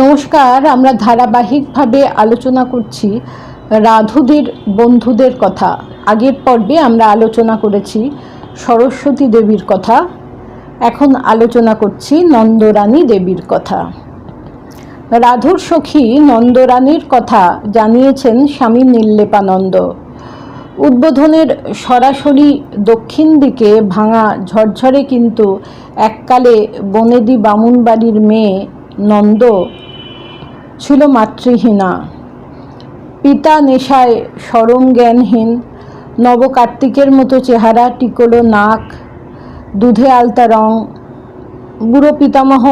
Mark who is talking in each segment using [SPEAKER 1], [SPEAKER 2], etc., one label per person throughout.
[SPEAKER 1] নমস্কার, আমরা ধারাবাহিকভাবে আলোচনা করছি রাধুদের বন্ধুদের কথা। আগের পর্বে আমরা আলোচনা করেছি সরস্বতী দেবীর কথা। এখন আলোচনা করছি নন্দরানী দেবীর কথা। রাধুর সখী নন্দরানীর কথা জানিয়েছেন স্বামী নীললেপানন্দ। উদ্বোধনের সরাসরি দক্ষিণ দিকে ভাঙা ঝরঝরে কিন্তু এককালে বনেদি বামুনবাড়ির মেয়ে নন্দ ছিল মাতৃহীনা। পিতা নেশায় সরম জ্ঞানহীন নবকার্তিকের মতো চেহারা টিকলো নাক, দুধে আলতা রং। বুড়ো পিতামহ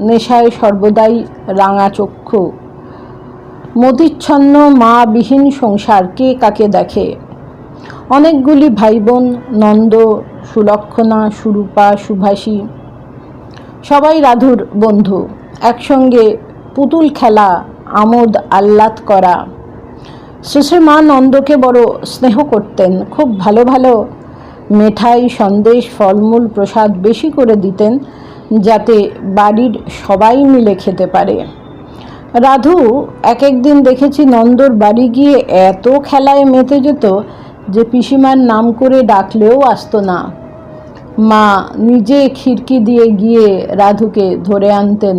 [SPEAKER 1] নেশায় সর্বদাই রাঙা চক্ষু। মতিচ্ছন্ন মা বিহীন সংসার কে কাকে দেখে? অনেকগুলি ভাই বোন নন্দ, সুলক্ষণা, সুরূপা, সুভাষী, সবাই রাধুর বন্ধু। একসঙ্গে পুতুল খেলা, আমোদ আহ্লাদ করা। শেষে মা নন্দকে বড় স্নেহ করতেন, খুব ভালো ভালো মেঠাই, সন্দেশ, ফলমূল, প্রসাদ বেশি করে দিতেন যাতে বাড়ির সবাই মিলে খেতে পারে। রাধু, এক একদিন দেখেছি নন্দর বাড়ি গিয়ে এত খেলায় মেতে যেত যে পিসিমার নাম করে ডাকলেও আসতো না। মা নিজে খিড়কি দিয়ে গিয়ে রাধুকে ধরে আনতেন।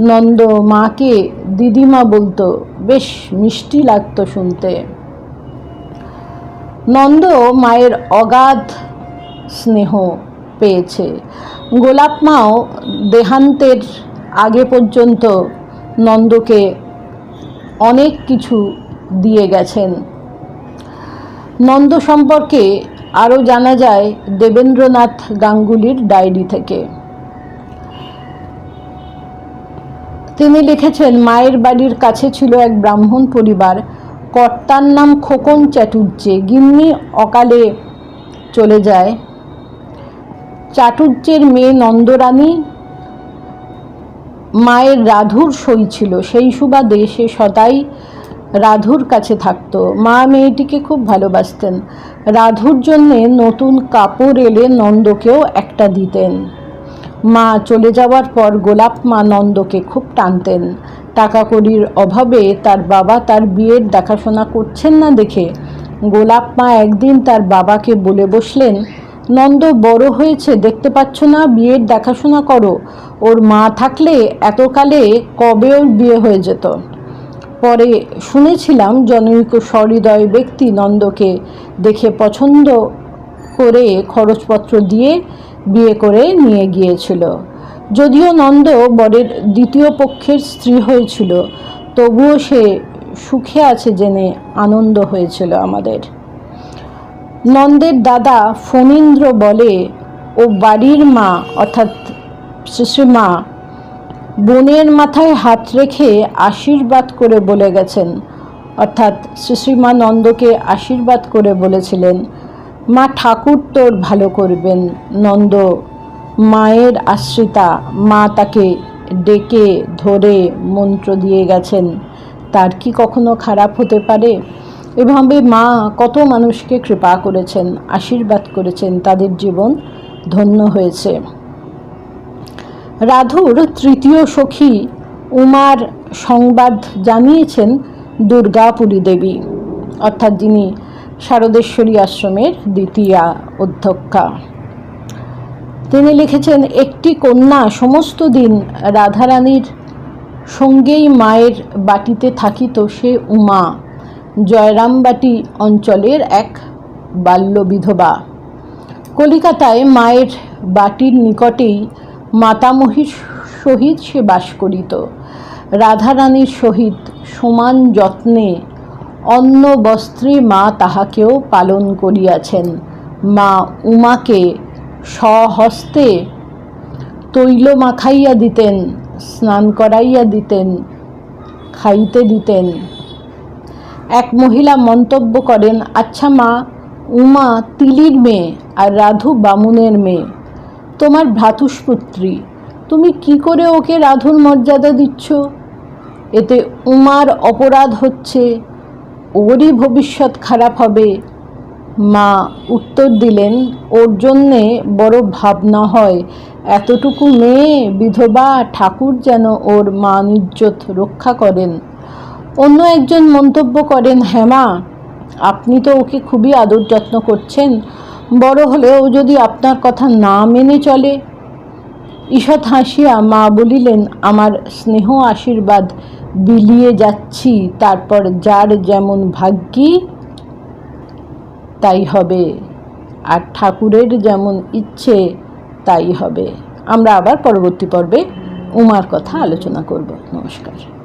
[SPEAKER 1] নন্দ মাকে দিদিমা বলতো, বেশ মিষ্টি লাগতো শুনতে। নন্দ মায়ের অগাধ স্নেহ পেয়েছে। গোলাপ মাও দেহান্তের আগে পর্যন্ত নন্দকে অনেক কিছু দিয়ে গেছেন। নন্দ সম্পর্কে আরও জানা যায় দেবেন্দ্রনাথ গাঙ্গুলির ডায়েরি থেকে। তিনি লিখেছেন, মায়ের বাড়ির কাছে ছিল এক ব্রাহ্মণ পরিবার। কর্তার নাম খোকন চাটুর্যে গিন্নি অকালে চলে যায়। চাটুর্যের মেয়ে নন্দরানী মায়ের রাধুর সই ছিল। সেই সুবাদে সে সদাই রাধুর কাছে থাকতো। মা মেয়েটিকে খুব ভালোবাসতেন। রাধুর জন্যে নতুন কাপড় এলে নন্দকেও একটা দিতেন। মা চলে যাওয়ার পর গোলাপ মা নন্দকে খুব টানতেন। টাকা কড়ির অভাবে তার বাবা তার বিয়ের দেখাশোনা করছেন না দেখে গোলাপ মা একদিন তার বাবাকে বলে বসলেন, নন্দ, বড় হয়েছে, দেখতে পাচ্ছ না, বিয়ের দেখাশোনা করো। ওর মা থাকলে এতকালে কবে ওর বিয়ে হয়ে যেত? পরে শুনেছিলাম জনৈক সহৃদয় ব্যক্তি নন্দকে দেখে পছন্দ করে খরচপত্র দিয়ে বিয়ে করে নিয়ে গিয়েছিল। যদিও নন্দ বরের দ্বিতীয় পক্ষের স্ত্রী হয়েছিল, তবুও সে সুখে আছে জেনে আনন্দ হয়েছিল আমাদের। নন্দের দাদা ফণীন্দ্র বলে, ও বাড়ির মা, অর্থাৎ শিশুমা বোনের মাথায় হাত রেখে আশীর্বাদ করে বলে গেছেন। অর্থাৎ শ্রীশ্রীমা নন্দকে আশীর্বাদ করে বলেছিলেন মা ঠাকুর তোর ভালো করবেন। নন্দ, মায়ের আশ্রিতা, মা তাকে ডেকে ধরে মন্ত্র দিয়ে গেছেন। তার কি কখনো খারাপ হতে পারে? এভাবে মা কত মানুষকে কৃপা করেছেন, আশীর্বাদ করেছেন, তাদের জীবন ধন্য হয়েছে। রাধুর তৃতীয় সখী উমার সংবাদ জানিয়েছেন দুর্গাপুরী দেবী। অর্থাৎ যিনি শারদেশ্বরী আশ্রমের দ্বিতীয়া অধ্যক্ষা। তিনি লিখেছেন, একটি কন্যা সমস্ত দিন রাধারানীর সঙ্গেই মায়ের বাটিতে থাকিত সে উমা। জয়রামবাটি অঞ্চলের এক বাল্য বিধবা কলিকাতায় মায়ের বাটির নিকটেই মাতামহীর সহিত সে বাস করিত। রাধারানীর সহিত সমান যত্নে অন্ন বস্ত্রে মা তাহাকেও পালন করিয়াছেন। মা উমাকে স্বহস্তে তৈল মাখাইয়া দিতেন, স্নান করাইয়া দিতেন, খাইতে দিতেন। এক মহিলা মন্তব্য করেন আচ্ছা মা, উমা তিলির মেয়ে আর রাধু বামুনের মেয়ে। তোমার ভ্রাতুষ্পুত্রী, তুমি কি করে ওকে রাধুর মর্যাদা দিচ্ছ? এতে উমার অপরাধ হচ্ছে ওরই ভবিষ্যৎ খারাপ হবে। মা উত্তর দিলেন, ওর জন্যে বড় ভাবনা হয়। এতটুকু মেয়ে, বিধবা, ঠাকুর যেন ওর মান ইজ্জত রক্ষা করেন। অন্য একজন মন্তব্য করেন হেমা আপনি তো ওকে খুবই আদর যত্ন করছেন। বড় হলেও যদি আপনার কথা না মেনে চলে। ঈষৎ হাসিয়া মা বলিলেন, আমার স্নেহ আশীর্বাদ বিলিয়ে যাচ্ছি, তারপর যার যেমন ভাগ্যি, তাই হবে। আর ঠাকুরের যেমন ইচ্ছে, তাই হবে। আমরা আবার পরবর্তী পর্বে উমার কথা আলোচনা করব। নমস্কার।